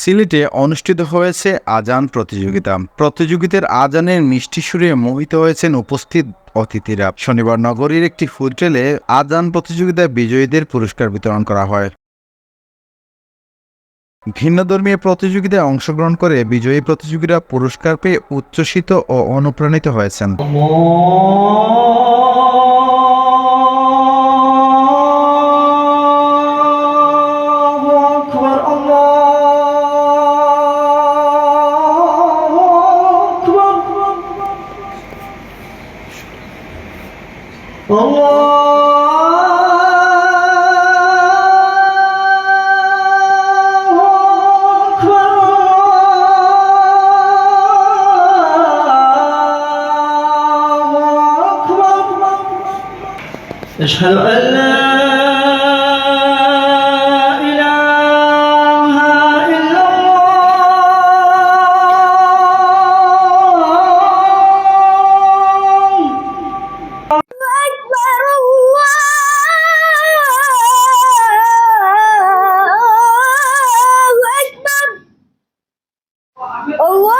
সিলেটে অনুষ্ঠিত হয়েছে আজান প্রতিযোগিতা। প্রতিযোগিতার আজানের মিষ্টি সুরে মোহিত হয়েছেন উপস্থিত অতিথিরা। শনিবার নগরীর একটি হোটেলে আজান প্রতিযোগিতায় বিজয়ীদের পুরস্কার বিতরণ করা হয়। ভিন্নধর্মীয় প্রতিযোগিতায় অংশগ্রহণ করে বিজয়ী প্রতিযোগীরা পুরস্কার পেয়ে উচ্ছ্বসিত ও অনুপ্রাণিত হয়েছেন। Allah أشهد أن لا إله إلا الله. أكبر. الله أكبر. الله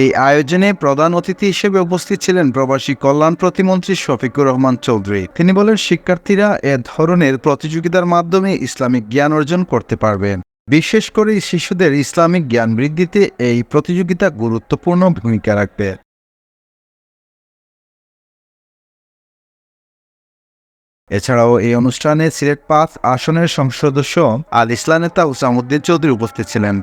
এই আয়োজনে প্রধান অতিথি হিসেবে উপস্থিত ছিলেন প্রবাসী কল্যাণ প্রতিমন্ত্রী শফিকুর রহমান চৌধুরী। তিনি বলেন, শিক্ষার্থীরা এ ধরনের প্রতিযোগিতার মাধ্যমে ইসলামিক জ্ঞান অর্জন করতে পারবেন। বিশেষ করে শিশুদের ইসলামিক জ্ঞান বৃদ্ধিতে এই প্রতিযোগিতা গুরুত্বপূর্ণ ভূমিকা রাখবে। এছাড়াও এই অনুষ্ঠানে সিলেট পাঁচ আসনের সংসদ সদস্য আল ইসলাম নেতা উসামুদ্দিন চৌধুরী উপস্থিত ছিলেন।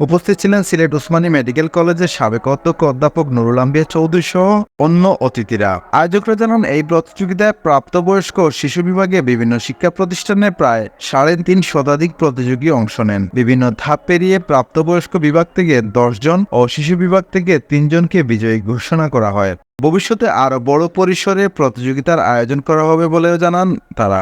উপস্থিত ছিলেন সিলেট উসমানী মেডিকেল কলেজের সাবেক অধ্যক্ষ অধ্যাপক নুরুল আম্বিয়া চৌধুরী সহ অন্য অতিথিরা। আয়োজকরা জানান, এই প্রতিযোগিতায় প্রাপ্তবয়স্ক শিশু বিভাগে বিভিন্ন শিক্ষা প্রতিষ্ঠানে প্রায় সাড়ে তিন শতাধিক প্রতিযোগী অংশ নেন। বিভিন্ন ধাপ পেরিয়ে প্রাপ্তবয়স্ক বিভাগ থেকে দশজন ও শিশু বিভাগ থেকে তিনজনকে বিজয়ী ঘোষণা করা হয়। ভবিষ্যতে আরও বড় পরিসরে প্রতিযোগিতার আয়োজন করা হবে বলেও জানান তারা।